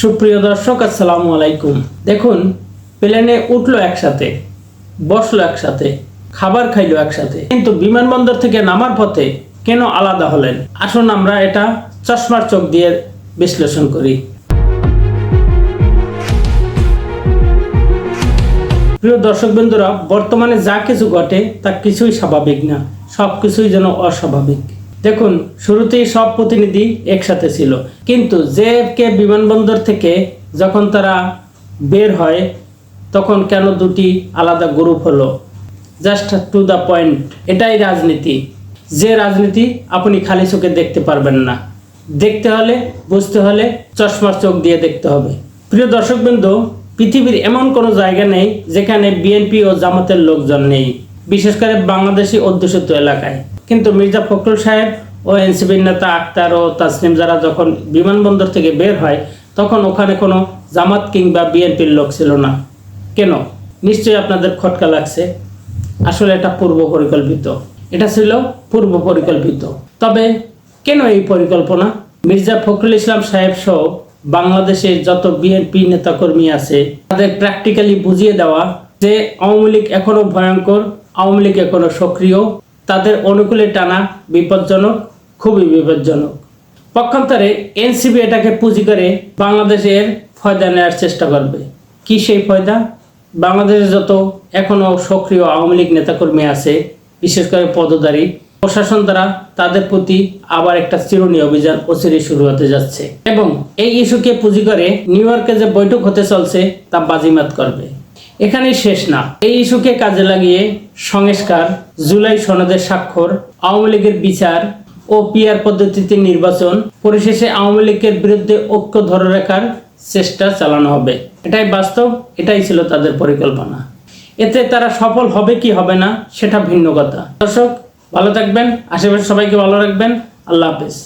সুপ্রিয় দর্শক, আসসালামু আলাইকুম। দেখুন, প্লেনে উঠল একসাথে, বসল একসাথে, খাবার খাইলো একসাথে, কিন্তু বিমানবন্দর থেকে নামার পথে কেন আলাদা হলেন? আসুন আমরা এটা চশমার চোখ দিয়ে বিশ্লেষণ করি। প্রিয় দর্শক বন্ধুরা, বর্তমানে যা কিছু ঘটে তা কিছুই স্বাভাবিক না সব কিছুই যেন অস্বাভাবিক। দেখুন, শুরুতেই সব প্রতিনিধি একসাথে ছিল। কিন্তু জে কে বিমানবন্দর থেকে যখন তারা বের হয়, তখন কেন দুটি আলাদা গ্রুপ হলো? জাস্ট টু দ্য পয়েন্ট এটাই রাজনীতি। যে রাজনীতি আপনি খালি চোখে দেখতে পারবেন না। দেখতে হলে, বুঝতে হলে চশমার চোখ দিয়ে দেখতে হবে। প্রিয় দর্শকবৃন্দ, পৃথিবীর এমন কোনো জায়গা নেই যেখানে বিএনপি ও জামাতের লোকজন নেই, বিশেষ করে বাংলাদেশি অধ্যুষিত এলাকায়। কিন্তু মির্জা ফখরুল সাহেব ও এনসিপির নেতা আক্তার ও তাসনিম যারা যখন বিমানবন্দর থেকে বের হয়, তখন ওখানে কোনো জামাত কিংবা বিএনপির লোক ছিল না। কেন? নিশ্চয়ই আপনাদের খটকা লাগছে। আসলে এটা পূর্ব পরিকল্পিত। এটা ছিল পূর্ব পরিকল্পিত। তবে কেন এই পরিকল্পনা? মির্জা ফখরুল ইসলাম সাহেব সহ বাংলাদেশের যত বিএনপি নেতাকর্মী আছে, তাদের প্র্যাকটিক্যালি বুঝিয়ে দেওয়া যে আওয়ামী লীগ এখনও ভয়ঙ্কর, আওয়ামী লীগ এখনও সক্রিয়। তাদের অনুকূলে টানা বিপজ্জনক, খুবই বিপজ্জনক। পক্ষান্তরে এনসিবি এটাকে পুঁজি করে বাংলাদেশের ফয়দা নেওয়ার চেষ্টা করবে। কি সেই ফয়দা? বাংলাদেশে যত এখনও সক্রিয় আওয়ামী লীগ নেতাকর্মী আছে, বিশেষ করে পদধারী, প্রশাসন দ্বারা তাদের প্রতি আবার একটা চিরুনি অভিযান অচিরে শুরু হতে যাচ্ছে। এবং এই ইস্যুকে পুঁজি করে নিউ ইয়র্কে যে বৈঠক হতে চলছে, তা বাজিমাত করবে। এখানেই শেষ না। এই ইস্যুকে কাজে লাগিয়ে সংস্কার, জুলাই সনদের স্বাক্ষর, আওয়ামী লীগের বিচার ও পিআর পদ্ধতিতে নির্বাচন, পরিশেষে আওয়ামী লীগের বিরুদ্ধে ঐক্য ধরে রাখার চেষ্টা চালানো হবে। এটাই বাস্তব, এটাই ছিল তাদের পরিকল্পনা। এতে তারা সফল হবে কি হবে না, সেটা ভিন্ন কথা। দর্শক, ভালো থাকবেন, আশেপাশে সবাইকে ভালো রাখবেন। আল্লাহ হাফেজ।